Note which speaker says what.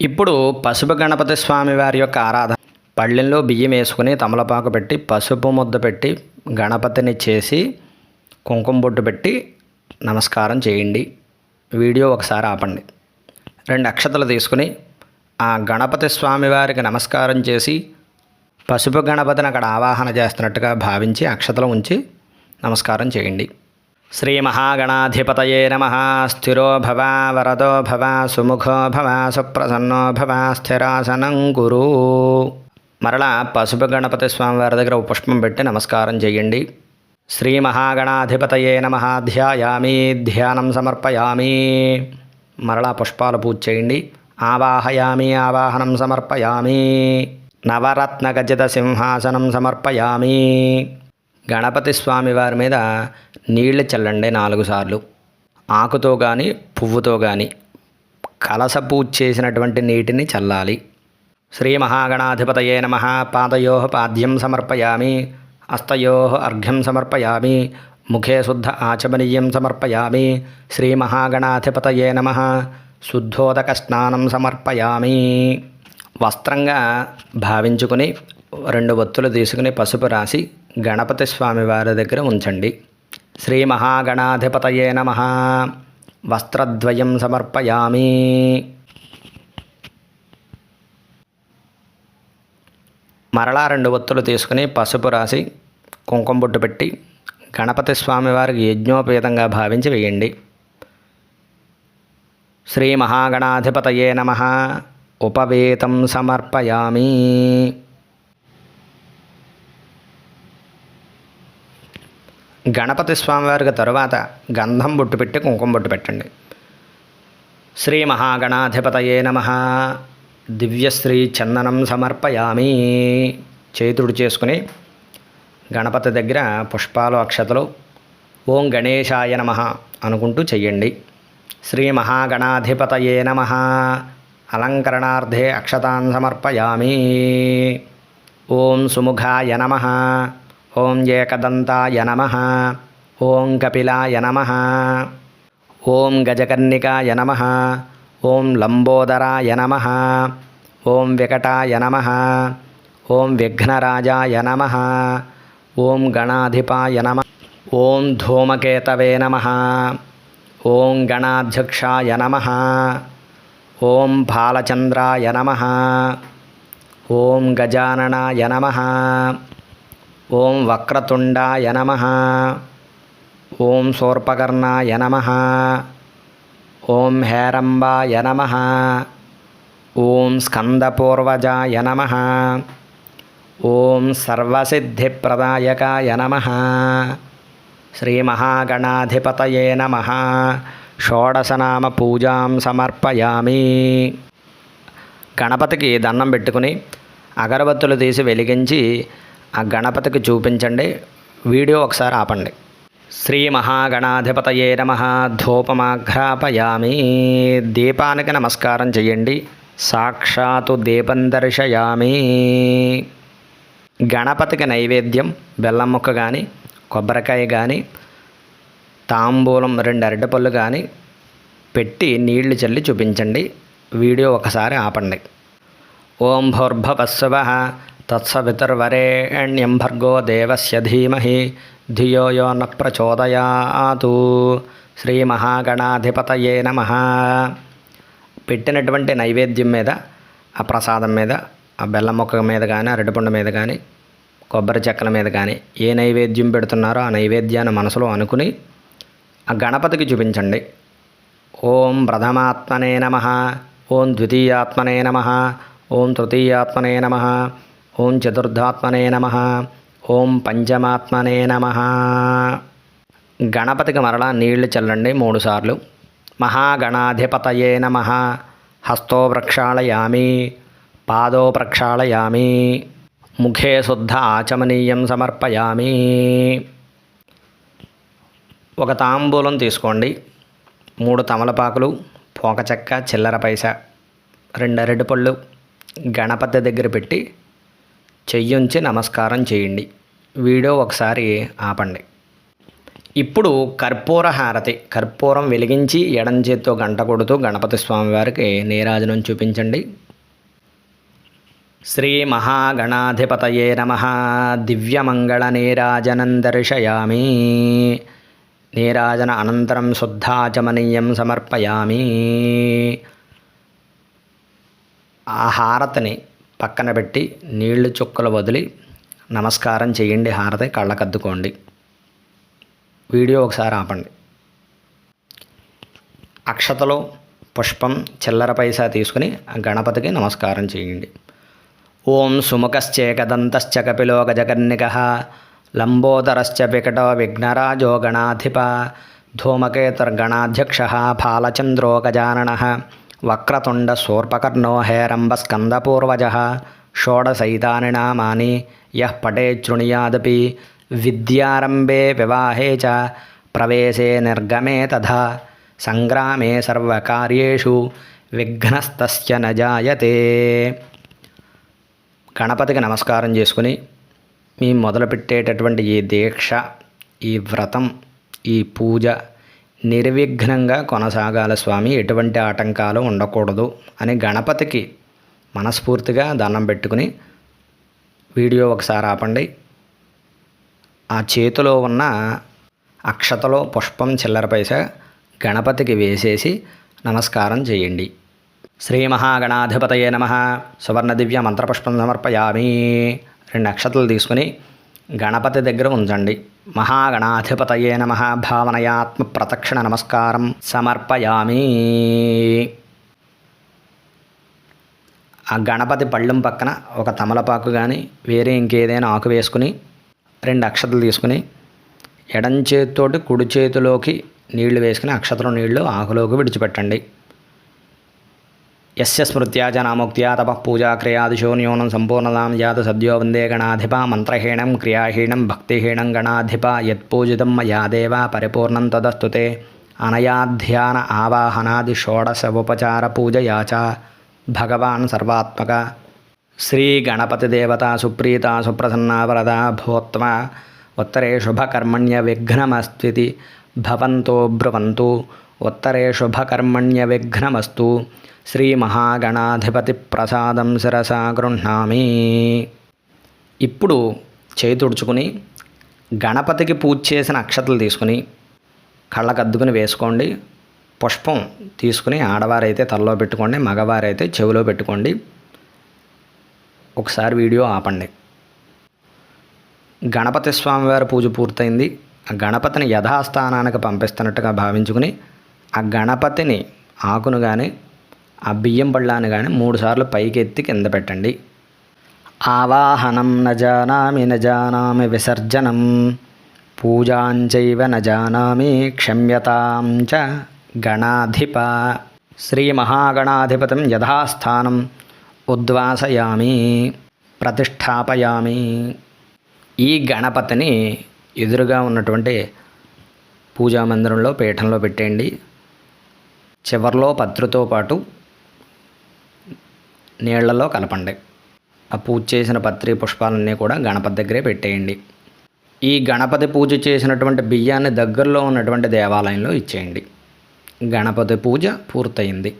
Speaker 1: ఇప్పుడు పసుపు గణపతి స్వామి వారి యొక్క ఆరాధన. పళ్ళెంలో బియ్యం వేసుకుని తమలపాకు పెట్టి పసుపు ముద్ద పెట్టి గణపతిని చేసి కుంకుమ బొట్టు పెట్టి నమస్కారం చేయండి. వీడియో ఒకసారి ఆపండి. రెండు అక్షతలు తీసుకుని ఆ గణపతి స్వామి వారికి నమస్కారం చేసి పసుపు గణపతిని అక్కడ ఆవాహన చేస్తున్నట్టుగా భావించి అక్షతలు ఉంచి నమస్కారం చేయండి. శ్రీ మహాగణాధిపతయే నమ. స్థిరో భవ వరదో భవ సుముఖో భవ సుప్రసన్నో భవ స్థిరాసనం గురు. మరలా పసుపు గణపతి స్వామివారి దగ్గర పుష్పం పెట్టి నమస్కారం చేయండి. శ్రీ మహాగణాధిపతయే నమ. ధ్యాయామి ధ్యానం సమర్పయామి. మరలా పుష్పాలు పూజ చేయండి. ఆవాహయామి ఆవాహనం సమర్పయామి. నవరత్న గజిత సింహాసనం సమర్పయామి. గణపతి స్వామి వారి మీద నీళ్ళు చల్లండి నాలుగు సార్లు. ఆకుతో కానీ పువ్వుతో కానీ కలస చేసినటువంటి నీటిని చల్లాలి. శ్రీ మహాగణాధిపతయే నమ. పాదయో పాద్యం సమర్పయామి. అస్తయో అర్ఘ్యం సమర్పయామి. ముఖే శుద్ధ ఆచమనీయం సమర్పయామి. శ్రీ మహాగణాధిపతయే నమ. శుద్ధోదక స్నానం సమర్పయామి. వస్త్రంగా భావించుకుని రెండు ఒత్తులు తీసుకుని పసుపు రాసి గణపతి స్వామి వారి దగ్గర ఉంచండి. శ్రీ మహాగణాధిపతయే నమ. వస్త్రద్వయం సమర్పయామి. మరలా రెండు ఒత్తులు తీసుకుని పసుపు రాసి కుంకుమ బొట్టు పెట్టి గణపతి స్వామివారికి యజ్ఞోపేతంగా భావించి వేయండి. శ్రీ మహాగణాధిపతయే నమ. ఉపవేతం సమర్పయామి. గణపతి స్వామివారికి తరువాత గంధం బొట్టు పెట్టి కుంకుమ బొట్టు పెట్టండి. శ్రీ మహాగణాధిపతయే నమ. దివ్యశ్రీ చందనం సమర్పయామి. చేతుడు చేసుకుని గణపతి దగ్గర పుష్పాలు అక్షతలు ఓం గణేశాయ నమ అనుకుంటూ చెయ్యండి. శ్రీ మహాగణాధిపతయే నమ. అలంకరణార్థే అక్షతాన్ సమర్పయామి. ఓం సుముఖాయ నమ. ఓం ఏకదంతాయ నమ ఓం కపిలాయ నమ ఓం గజకర్ణికాయ నమ ఓం లంబోదరాయ నమ ఓం వికటాయ నమ ఓం విఘ్నరాజాయ నమ ఓం గణాధిపాయ నమ ఓం ధూమకేతవే నమ ఓం గణాధ్యక్షాయ నమ ఓం బాలచంద్రాయ నమ ఓం గజాననాయ నమ ఓం వక్రతుండాయ నమ. ఓం శూర్పకర్ణాయ నమ. ఓం హేరంబాయ నమ. ఓం స్కందపూర్వజాయ నమ. ఓం సర్వసిద్ధిప్రదాయకాయ నమ. శ్రీమహాగణాధిపతయే నమ. షోడశనామ పూజాం సమర్పయామి. గణపతికి దండం పెట్టుకుని అగరబత్తులు తీసి వెలిగించి ఆ గణపతికి చూపించండి. వీడియో ఒకసారి ఆపండి. శ్రీ మహాగణాధిపతయే నమ. ధూపమాఘ్రాపయామి. దీపానికి నమస్కారం చేయండి. సాక్షాత్తు దీపం దర్శయామి. గణపతికి నైవేద్యం బెల్లం ముక్క కానీ కొబ్బరికాయ కానీ తాంబూలం రెండు అరటిపళ్ళు కానీ పెట్టి నీళ్ళు చల్లి చూపించండి. వీడియో ఒకసారి ఆపండి. ఓం భూర్భవస్వ తత్సవితుర్వరేణ్యం భర్గో దేవస్య ధీమహి ధియో యో న ప్రచోదయాతు శ్రీ మహాగణాధిపతయే నమ పెట్టినటువంటి నైవేద్యం మీద ఆ ప్రసాదం మీద ఆ బెల్లం మొక్క మీద కానీ అరటిపండు మీద కానీ కొబ్బరి చెక్కల మీద కానీ ఏ నైవేద్యం పెడుతున్నారో ఆ నైవేద్యాన్ని మనసులో అనుకుని ఆ గణపతికి చూపించండి. ఓం ప్రథమాత్మనే నమ ఓం ద్వితీయాత్మనే నమ ఓం తృతీయాత్మనే నమ ఓం చతుర్థాత్మనే నమ. ఓం పంచమాత్మనే నమ. గణపతికి మరలా నీళ్ళు చల్లండి మూడుసార్లు మహాగణాధిపతయే నమ. హస్తో ప్రక్షాళయామి పాదో ప్రక్షాళయామి ముఖే శుద్ధ ఆచమనీయం సమర్పయామి. ఒక తాంబూలం తీసుకోండి. మూడు తమలపాకులు పోకచెక్క చిల్లర పైస రెండు అరటిపళ్ళు గణపతి దగ్గర పెట్టి చెయ్యుంచి నమస్కారం చేయండి. వీడియో ఒకసారి ఆపండి. ఇప్పుడు కర్పూర హారతి. కర్పూరం వెలిగించి ఎడం చేత్తో గంట కొడుతూ గణపతి స్వామి వారికి నీరాజనం చూపించండి. శ్రీ మహాగణాధిపతయే నమ. దివ్యమంగళ నీరాజనం దర్శయామి నీరాజన అనంతరం శుద్ధాచమనీయం సమర్పయామి. ఆ హారతిని పక్కన పెట్టి నీళ్ళు చుక్కలు వదిలి నమస్కారం చేయండి హారతి కళ్ళకద్దుకోండి. వీడియో ఒకసారి ఆపండి. అక్షతలో పుష్పం చిల్లర పైసా తీసుకుని గణపతికి నమస్కారం చేయండి. ఓం సుముఖశ్చేకదంతశ్చ కపిలో గజకర్ణిక లంబోదరశ్చ వికటో విఘ్నరాజో గణాధిప ధూమకేతర్గణాధ్యక్ష ఫాలచంద్రో గజానన వక్రతుండ శూర్పకర్ణో హేరంబస్కందపూర్వజ షోడశైతాని నామాని యః పటే శృణుయాదపి విద్యారంభే వివాహే చ ప్రవేశే నిర్గమే తథా సంగ్రామే సర్వకార్యేషు విఘ్నస్తస్య నజాయతే గణపతికి నమస్కారం చేసుకుని మీ మొదలుపెట్టేటటువంటి ఈ దీక్ష ఈ వ్రతం ఈ పూజ నిర్విఘ్నంగా కొనసాగాల స్వామి ఎటువంటి ఆటంకాలు ఉండకూడదు అని గణపతికి మనస్ఫూర్తిగా దండం పెట్టుకుని వీడియో ఒకసారి ఆపండి. ఆ చేతిలో ఉన్న అక్షతలో పుష్పం చిల్లర పైస గణపతికి వేసేసి నమస్కారం చేయండి. శ్రీ మహాగణాధిపతయే నమ. సువర్ణ దివ్య మంత్రపుష్పం సమర్పయామి. రెండు అక్షతలు తీసుకుని గణపతి దగ్గర ఉంచండి. మహాగణాధిపతయే నమ భావనయాత్మ ప్రదక్షిణ నమస్కారం సమర్పయామి. ఆ గణపతి పళ్ళెం పక్కన ఒక తమలపాకు కానీ వేరే ఇంకేదైనా ఆకు వేసుకుని రెండు అక్షతలు తీసుకుని ఎడం చేతితోటి కుడి చేతిలోకి నీళ్ళు వేసుకుని అక్షతలు నీళ్ళు ఆకులోకి విడిచిపెట్టండి. యస్య స్మృత్యా చ నామోక్త్యా తప క్రియాదిశో న్యూనం సంపూర్ణదాం జాత సద్యో వందే గణాధిప మంత్రహీణం క్రియాహీణం భక్తిహీణం గణాధిప యత్పూజితం మయా దేవ పరిపూర్ణం తదస్తుతే అనయాధ్యాన ఆవాహనాది షోడశ ఉపచార పూజయా చ భగవాన్ సర్వాత్మక శ్రీ గణపతి దేవత సుప్రీత సుప్రసన్న వరద భూత్వ ఉత్తరే శుభకర్మణ్య విఘ్నమస్త్వితి భవంతో బ్రువంతు ఉత్తరే శుభకర్మణ్య విఘ్నమస్తు శ్రీ మహాగణాధిపతి ప్రసాదం శిరసా గృహ్ణామి. ఇప్పుడు చేతుడుచుకుని గణపతికి పూజ చేసిన అక్షతలు తీసుకుని కళ్ళకద్దుకుని వేసుకోండి. పుష్పం తీసుకుని ఆడవారైతే తలలో పెట్టుకోండి మగవారైతే చెవిలో పెట్టుకోండి. ఒకసారి వీడియో ఆపండి. గణపతి స్వామివారి పూజ పూర్తయింది. ఆ గణపతిని యథాస్థానానికి పంపిస్తున్నట్టుగా భావించుకుని ఆ గణపతిని ఆకును కానీ ఆ బియ్యం పళ్ళాన్ని కానీ మూడుసార్లు పైకెత్తి కింద పెట్టండి. ఆవాహనం నజానామి నజానామి న విసర్జనం. పూజాంచైవ న క్షమ్యతాం చ గణాధిప. శ్రీ మహాగణాధిపతిం యథాస్థానం ఉద్వాసయామి ప్రతిష్టాపయామి. ఈ గణపతిని ఎదురుగా ఉన్నటువంటి పూజా మందిరంలో పీఠంలో పెట్టేయండి. చివర్లో పత్రితో పాటు నీళ్ళలో కలపండి. ఆ పూజ చేసిన పత్రి పుష్పాలన్నీ కూడా గణపతి దగ్గరే పెట్టేయండి. ఈ గణపతి పూజ చేసినటువంటి బియ్యాన్ని దగ్గరలో ఉన్నటువంటి దేవాలయంలో ఇచ్చేయండి. గణపతి పూజ పూర్తయింది.